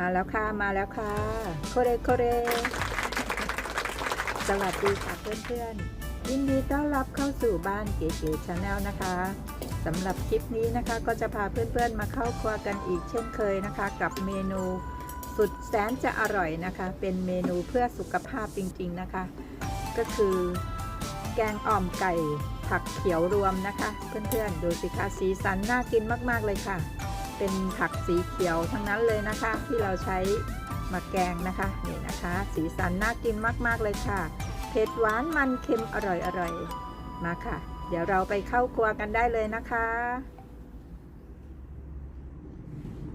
มาแล้วค่ะ มาแล้วค่ะ โคเรโคเร สวัสดีค่ะเพื่อนๆ ยินดีต้อนรับเข้าสู่บ้านเก๋ๆชาแนลนะคะสำหรับคลิปนี้นะคะก็จะพาเพื่อนๆมาเข้าครัวกันอีกเช่นเคยนะคะ กับเมนูสุดแสนจะอร่อยนะคะ เป็นเมนูเพื่อสุขภาพจริงๆนะคะ ก็คือแกงอ่อมไก่ผักเขียวรวมนะคะ เพื่อนๆ ดูสิคะสีสันน่ากินมากๆเลยค่ะ เป็นผักสีเขียวทั้งนั้นเลยนะคะ ที่เราใช้มาแกงนะคะนี่นะคะ สีสันน่ากินมาก ๆ เลยค่ะ เผ็ดหวานมันเค็มอร่อยๆมาค่ะ เดี๋ยวเราไปเข้าครัวกันได้เลยนะคะ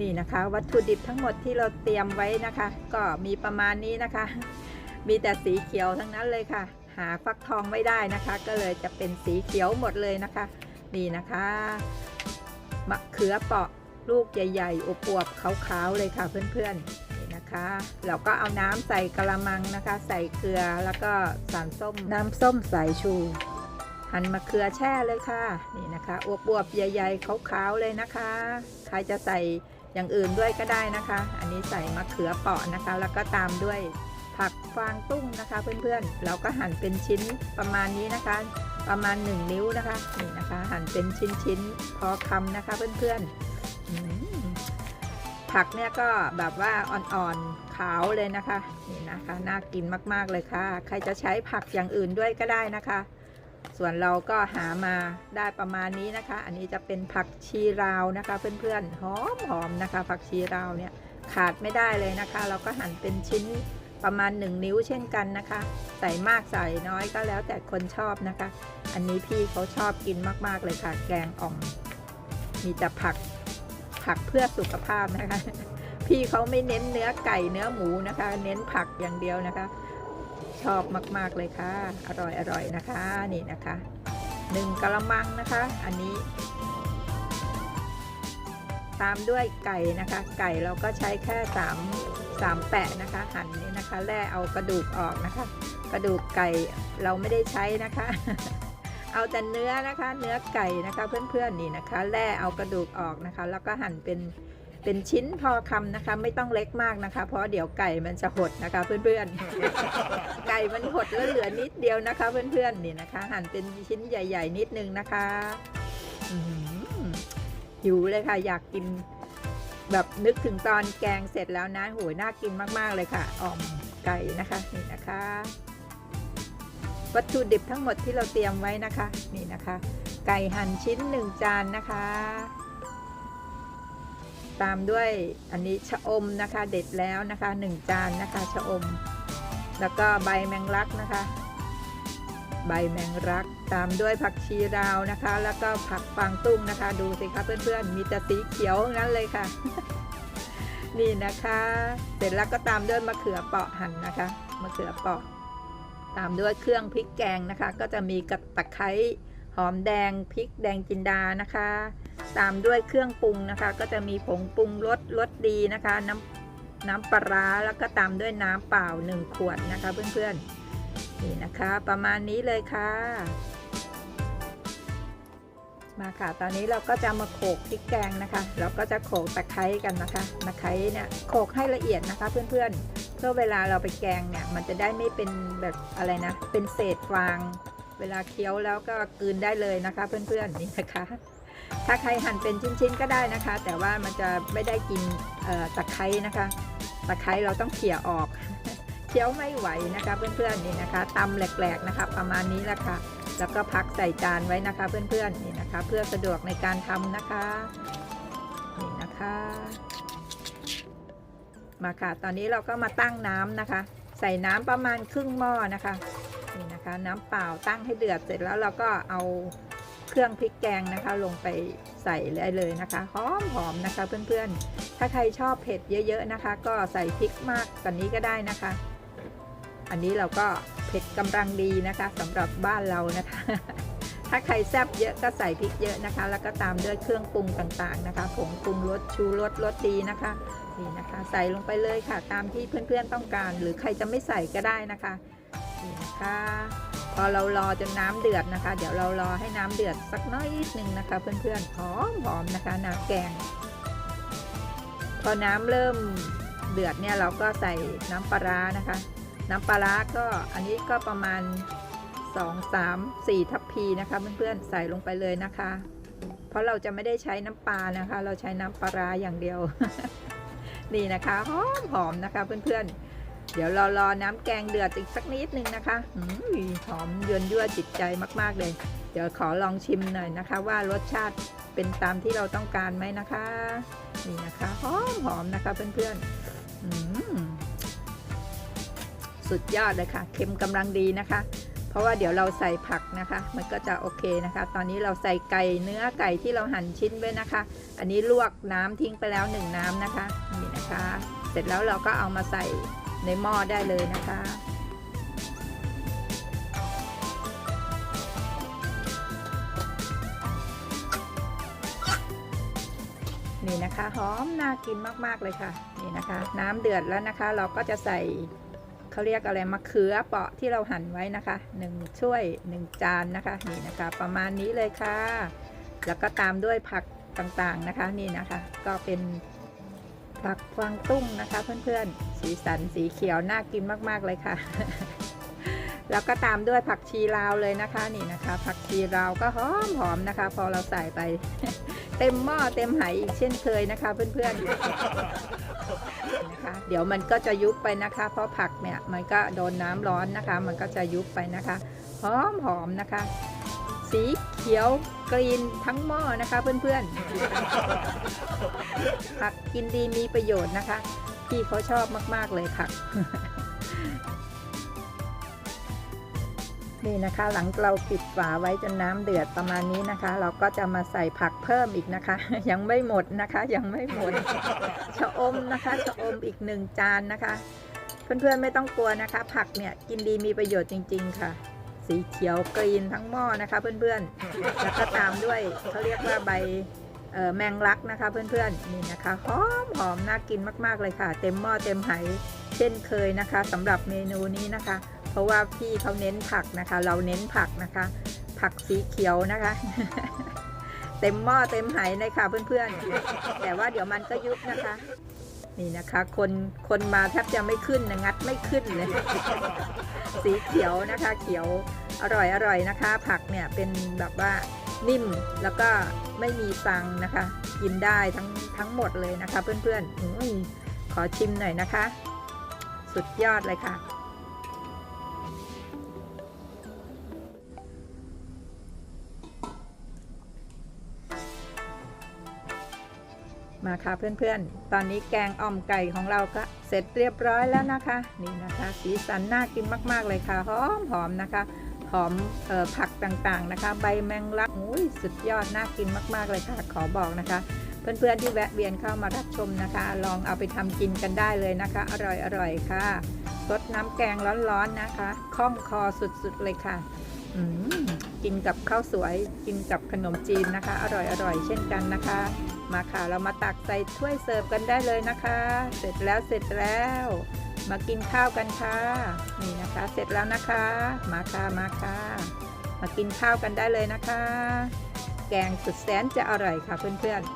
นี่นะคะ วัตถุดิบทั้งหมดที่เราเตรียมไว้นะคะ ก็มีประมาณนี้นะคะ มีแต่สีเขียวทั้งนั้นเลยค่ะ หาฟักทองไม่ได้นะคะ ก็เลยจะเป็นสีเขียวหมดเลยนะคะ นี่นะคะมะเขือเปราะ ลูกใหญ่ๆอวบๆขาวๆเลยค่ะเพื่อนๆนะคะ เราก็เอาน้ำใส่กระมังนะคะ ใส่เกลือแล้วก็สารส้มน้ำส้มสายชูหั่นมะเขือแช่เลยค่ะนี่นะคะอวบๆใหญ่ๆขาวๆเลยนะคะ ใครจะใส่อย่างอื่นด้วยก็ได้นะคะ อันนี้ใส่มะเขือเปราะนะคะ แล้วก็ตามด้วยผักฟางตุ้งนะคะ เพื่อนๆ เราก็หั่นเป็นชิ้นประมาณนี้นะคะ ประมาณ 1 นิ้วนะคะนี่นะคะ หั่นเป็นชิ้นๆพอคำนะคะเพื่อนๆ ผักเนี่ยก็แบบว่าอ่อนๆขาวเลยนะคะ นี่นะคะ น่ากินมากๆเลยค่ะ ใครจะใช้ผักอย่างอื่นด้วยก็ได้นะคะ ส่วนเราก็หามาได้ประมาณนี้นะคะ อันนี้จะเป็นผักชีราวนะคะ เพื่อนๆหอมหอมนะคะ ผักชีราวเนี่ยขาดไม่ได้เลยนะคะ เราก็หั่นเป็นชิ้นประมาณ 1 นิ้วเช่นกันนะคะ ใส่มากใส่น้อยก็แล้วแต่คนชอบนะคะ อันนี้พี่เขาชอบกินมาก ๆ เลยค่ะ แกงอ่อม มีแต่ผัก ผักเพื่อสุขภาพนะคะ พี่เขาไม่เน้นเนื้อไก่เนื้อหมูนะคะ เน้นผักอย่างเดียวนะคะ ชอบมาก ๆ เลยค่ะ อร่อยอร่อยนะคะนี่นะคะหนึ่งกะละมังนะคะ อันนี้ ตามด้วยไก่นะคะ ไก่เราก็ใช้แค่สามสามแปะนะคะ หั่นนี่นะคะแล่เอากระดูกออกนะคะ กระดูกไก่เราไม่ได้ใช้นะคะ เอาแต่เนื้อนะคะ เนื้อไก่นะคะเพื่อนๆนี่นะคะแล่เอากระดูกออกนะคะ แล้วก็หั่นเป็นเป็นชิ้นพอคำนะคะ ไม่ต้องเล็กมากนะคะ เพราะเดี๋ยวไก่มันจะหดนะคะ เพื่อนๆ ไก่มันหดแล้วเหลือนิดเดียวนะคะ เพื่อนๆนี่นะคะ หั่นเป็นชิ้นใหญ่ ๆ นิดนึงนะคะหิวเลยค่ะ อยากกิน แบบนึกถึงตอนแกงเสร็จแล้วนะโหยน่ากินมากๆเลยค่ะอ่อมไก่นะคะนี่นะคะ วัตถุดิบทั้งหมดที่เราเตรียมไว้นะคะ นี่นะคะ ไก่หั่นชิ้นหนึ่งจานนะคะ ตามด้วยอันนี้ชะอมนะคะ เด็ดแล้วนะคะหนึ่งจานนะคะชะอม แล้วก็ใบแมงลักนะคะใบแมงลักตามด้วยผักชีราวนะคะ แล้วก็ผักฟางตุ้งนะคะ ดูสิคะเพื่อนๆมีแต่สีเขียวงนั้นเลยค่ะ นี่นะคะ เสร็จแล้วก็ตามด้วยมะเขือเปราะหั่นนะคะมะเขือเปราะ ตามด้วยเครื่องพริกแกงนะคะ ก็จะมีกระตะไคร้หอมแดงพริกแดงจินดานะคะ ตามด้วยเครื่องปรุงนะคะ ก็จะมีผงปรุงรสรสดีนะคะ น้ำน้ำปลาร้าแล้วก็ตามด้วยน้ำเปล่าหนึ่งขวดนะคะ เพื่อนๆนี่นะคะ ประมาณนี้เลยค่ะ มาค่ะ ตอนนี้เราก็จะมาโขลกพริกแกงนะคะ เราก็จะโขลกตะไคร้กันนะคะตะไคร้เนี่ยโขลกให้ละเอียดนะคะ เพื่อนๆ เพื่อเวลาเราไปแกงเนี่ยมันจะได้ไม่เป็นแบบอะไรนะ เป็นเศษฟาง เวลาเคี้ยวแล้วก็กลืนได้เลยนะคะ เพื่อนๆนี่นะคะ ถ้าใครหั่นเป็นชิ้นๆก็ได้นะคะ แต่ว่ามันจะไม่ได้กินตะไคร้นะคะตะไคร้เราต้องเขี่ยออกเคี้ยวไม่ไหวนะคะ เพื่อนๆนี่นะคะตำแหลกๆนะคะ ประมาณนี้แหละค่ะ แล้วก็พักใส่จานไว้นะคะเพื่อนๆนี่นะคะ เพื่อสะดวกในการทำนะคะนี่นะคะ มาค่ะ ตอนนี้เราก็มาตั้งน้ำนะคะ ใส่น้ำประมาณครึ่งหม้อนะคะนี่นะคะน้ำเปล่าตั้งให้เดือดเสร็จแล้วเราก็เอาเครื่องพริกแกงนะคะ ลงไปใส่เลยเลยนะคะหอมหอมนะคะเพื่อนๆ ถ้าใครชอบเผ็ดเยอะ ๆนะคะ ก็ใส่พริกมากกว่านี้ก็ได้นะคะ อันนี้เราก็ เผ็ดกำลังดีนะคะสำหรับบ้านเรานะคะ ถ้าใครแซ่บเยอะก็ใส่พริกเยอะนะคะ แล้วก็ตามด้วยเครื่องปรุงต่างๆนะคะผงปรุงรสชูรสรสดีนะคะนี่นะคะ ใส่ลงไปเลยค่ะ ตามที่เพื่อนๆต้องการ หรือใครจะไม่ใส่ก็ได้นะคะนี่นะคะพอเรารอจนน้ำเดือดนะคะ เดี๋ยวเรารอให้น้ำเดือดสักน้อยนิดนึงนะคะ เพื่อนๆหอมหอมนะคะน้ำแกง พอน้ำเริ่มเดือดเนี่ยเราก็ใส่น้ำปลาร้านะคะ น้ำปลาร้าก็อันนี้ก็ประมาณ 2 3 4 ทัพพีนะคะเพื่อนๆใส่ลงไปเลยนะคะ เพราะเราจะไม่ได้ใช้น้ำปลานะคะ เราใช้น้ำปลาร้าอย่างเดียวนี่นะคะหอมหอมนะคะเพื่อนๆ เดี๋ยวเรารอน้ำแกงเดือดอีกสักนิดนึงนะคะอหอมยวนยั่วจิตใจมากๆเลย เดี๋ยวขอลองชิมหน่อยนะคะ ว่ารสชาติเป็นตามที่เราต้องการไหมนะคะ นี่นะคะหอมหอมนะคะเพื่อนๆอืม สุดยอดเลยค่ะ เค็มกำลังดีนะคะ เพราะว่าเดี๋ยวเราใส่ผักนะคะ มันก็จะโอเคนะคะ ตอนนี้เราใส่ไก่เนื้อไก่ที่เราหั่นชิ้นไว้นะคะ อันนี้ลวกน้ำทิ้งไปแล้วหนึ่งน้ำนะคะนี่นะคะ เสร็จแล้วเราก็เอามาใส่ในหม้อได้เลยนะคะนี่นะคะหอมน่ากินมาก ๆ เลยค่ะ นี่นะคะ น้ำเดือดแล้วนะคะ เราก็จะใส่ เขาเรียกอะไรมะเขือเปาะที่เราหั่นไว้นะคะหนึ่งช่วยหนึ่งจานนะคะนี่นะคะ ประมาณนี้เลยค่ะ แล้วก็ตามด้วยผักต่างๆนะคะนี่นะคะ ก็เป็นผักฟางตุ้งนะคะ เพื่อนๆ สีสันสีเขียวน่ากินมากๆเลยค่ะ แล้วก็ตามด้วยผักชีลาวเลยนะคะนี่นะคะ ผักชีลาวก็หอมหอมนะคะ พอเราใส่ไป เต็มหม้อเต็มไหอีกเช่นเคยนะคะ เพื่อนๆ นะคะ เดี๋ยวมันก็จะยุบไปนะคะ เพราะผักเนี่ยมันก็โดนน้ำร้อนนะคะ มันก็จะยุบไปนะคะหอมหอมนะคะ สีเขียวกรีนทั้งหม้อนะคะเพื่อนๆ ผักกินดีมีประโยชน์นะคะ พี่เขาชอบมากๆเลยผัก นี่นะคะหลังเราปิดฝาไว้จนน้ำเดือดประมาณนี้นะคะ เราก็จะมาใส่ผักเพิ่มอีกนะคะ ยังไม่หมดนะคะ ยังไม่หมดชะอมนะคะชะอมอีกหนึ่งจานนะคะ เพื่อนๆไม่ต้องกลัวนะคะ ผักเนี่ยกินดีมีประโยชน์จริง ๆ ค่ะ สีเขียวกรีนทั้งหม้อนะคะ เพื่อนๆแล้วก็ตามด้วยเขาเรียกว่าใบเอ่อแมงลักนะคะ เพื่อนๆนี่นะคะหอมหอมน่ากินมากๆเลยค่ะ เต็มหม้อเต็มไหเช่นเคยนะคะสำหรับเมนูนี้นะคะ เพราะว่าพี่เขาเน้นผักนะคะ เราเน้นผักนะคะ ผักสีเขียวนะคะ เต็มหม้อเต็มไหเลยค่ะเพื่อนๆ แต่ว่าเดี๋ยวมันก็ยุบนะคะ นี่นะคะคนคนมาแทบจะไม่ขึ้นนะงัดไม่ขึ้นเลยสีเขียวนะคะ เขียวอร่อยอร่อยนะคะ ผักเนี่ยเป็นแบบว่านิ่มแล้วก็ไม่มีซังนะคะ กินได้ทั้งทั้งหมดเลยนะคะ เพื่อนๆอขอชิมหน่อยนะคะ สุดยอดเลยค่ะ มาค่ะเพื่อนๆ ตอนนี้แกงอ่อมไก่ของเราก็เสร็จเรียบร้อยแล้วนะคะ นี่นะคะ สีสันน่ากินมากๆเลยค่ะ หอมหอมนะคะ หอมออผักต่างๆนะคะ ใบแมงลักอุ้ยสุดยอดน่ากินมากๆเลยค่ะ ขอบอกนะคะ เพื่อนๆที่แวะเวียนเข้ามารับชมนะคะ ลองเอาไปทำกินกันได้เลยนะคะ อร่อยๆค่ะรสน้ำแกงร้อนๆนะคะคล่องคอสุดๆเลยค่ะ กินกับข้าวสวยกินกับขนมจีนนะคะ อร่อยๆเช่นกันนะคะ มาค่ะเรามาตักใส่ถ้วยเสิร์ฟกันได้เลยนะคะ เสร็จแล้วเสร็จแล้ว มากินข้าวกันค่ะนี่นะคะเสร็จแล้วนะคะ มาค่ะมาค่ะมากินข้าวกันได้เลยนะคะ แกงสุดแสนจะอร่อยค่ะเพื่อนๆ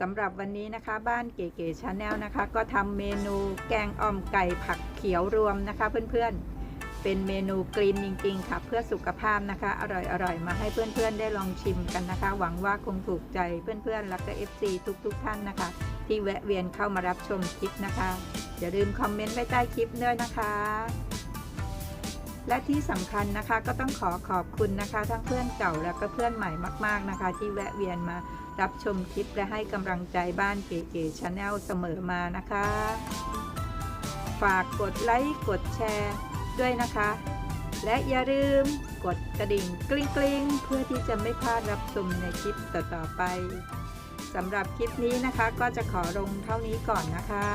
สำหรับวันนี้นะคะบ้านเก๋ๆชาแนลนะคะ ก็ทำเมนูแกงอ่อมไก่ผักเขียวรวมนะคะ เพื่อนๆ เป็นเมนูกรีนจริง ๆ ค่ะ เพื่อสุขภาพนะคะ อร่อยๆ มาให้เพื่อนๆ ได้ลองชิมกันนะคะ หวังว่าคงถูกใจเพื่อนๆ และก็ FC ทุกๆ ท่านนะคะ ที่แวะเวียนเข้ามารับชมคลิปนะคะ อย่าลืมคอมเมนต์ไว้ใต้คลิปด้วยนะคะ และที่สำคัญนะคะก็ต้องขอขอบคุณนะคะ ทั้งเพื่อนเก่าและก็เพื่อนใหม่มากๆนะคะ ที่แวะเวียนมารับชมคลิปและให้กำลังใจบ้านเก๋ๆชาแนลเสมอมานะคะ ฝากกดไลค์กดแชร์ด้วยนะคะ และอย่าลืมกดกระดิ่งกริ๊งกริ๊งเพื่อที่จะไม่พลาดรับชมในคลิปต่อๆไปสำหรับคลิปนี้นะคะก็จะขอลงเท่านี้ก่อนนะคะ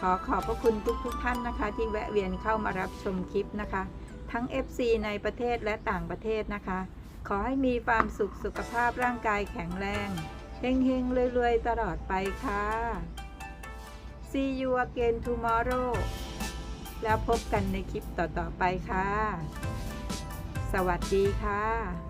ขอขอบพระคุณทุกๆทท่านนะคะ ที่แวะเวียนเข้ามารับชมคลิปนะคะ ทั้ง FC ในประเทศและต่างประเทศนะคะ ขอให้มีความสุขสุขภาพร่างกายแข็งแรงเฮงๆรวยๆ ตลอดไปค่ะ See you again tomorrow แล้วพบกันในคลิปต่อๆไปค่ะ สวัสดีค่ะ